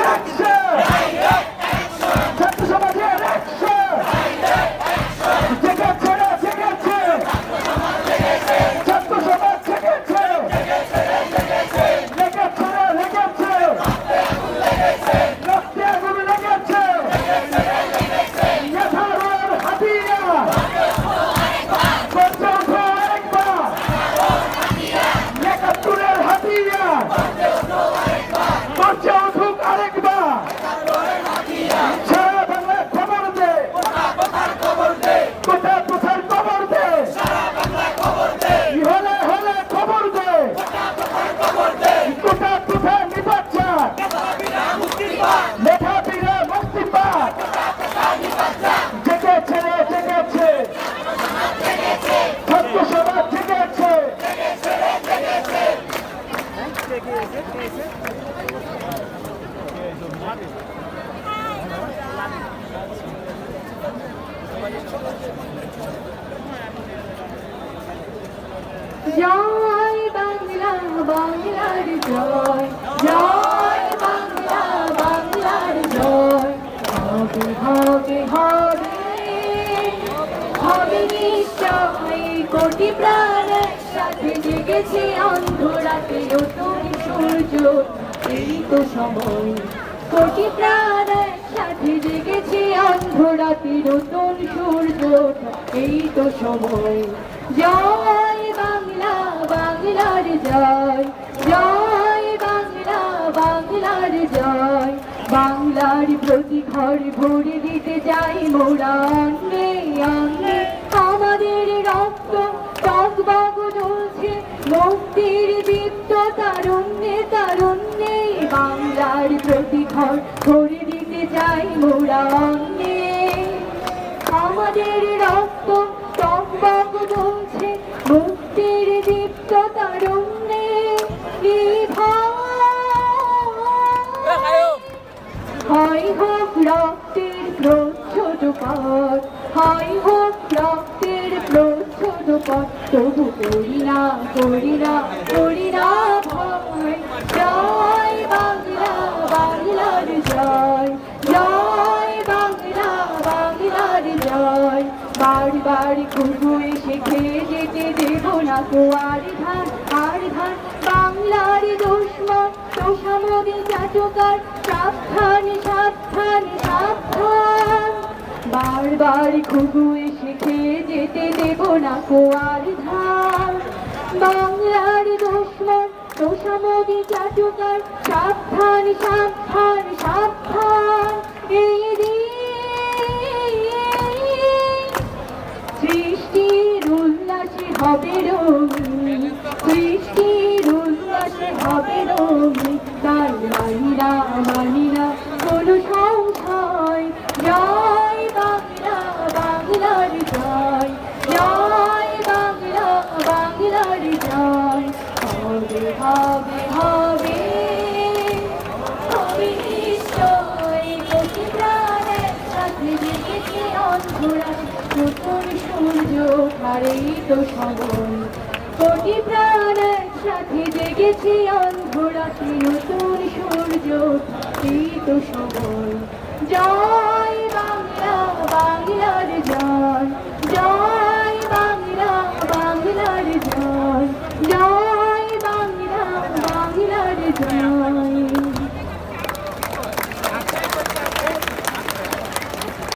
action! Night. জয় বাংলা বাংলার জয়। কোটি প্রাণ একসাথে জেগেছে অন্ধরাতে নতুন সূর্য। এই তো সময়। কোটি প্রাণ একসাথে জেগেছে অন্ধরাতে নতুন সূর্য। এই তো সময়। বাংলার প্রতি ঘর ভরে দিতে চাই মোরা অঙ্গে অঙ্গে আমাদের রক্ত টকবগ জ্বলছে, মুক্তির দীপ্ত তারুণ্যে তারুণ্যে। বাংলার প্রতি ঘর ভরে দিতে চাই মোরা অঙ্গে আমাদের রক্ত টকবক বলছে মুক্তির পথ হয় হোক রক্তের প্রচ্ছদ পথ তবু করি না করি না করি না ভয়। জয় বাংলা, বাংলার জয়। জয় বাংলা, বাংলার জয়। বারবার খুবু এসে খেয়ে যেতে দেব না তো আর ধান আর ধান। বাংলার দুশ্মন তোষামদি চাটকার সাবধান সাবধান সাবধান। বারবার এসে খেয়ে যেতে দেব না কো ধার। বাংলার দুশ্মন তোষামদি চাটুকার সাবধান সাবধান সাবধান। এই দিন সৃষ্টির উল্লাসে হবে রঙিন অন্ধরা নতুন সূর্য ধারেই তো সময়। কোটি প্রাণ সাথে জেগেছে অন্ধরাতে নতুন সূর্য এই তো সময়। জয়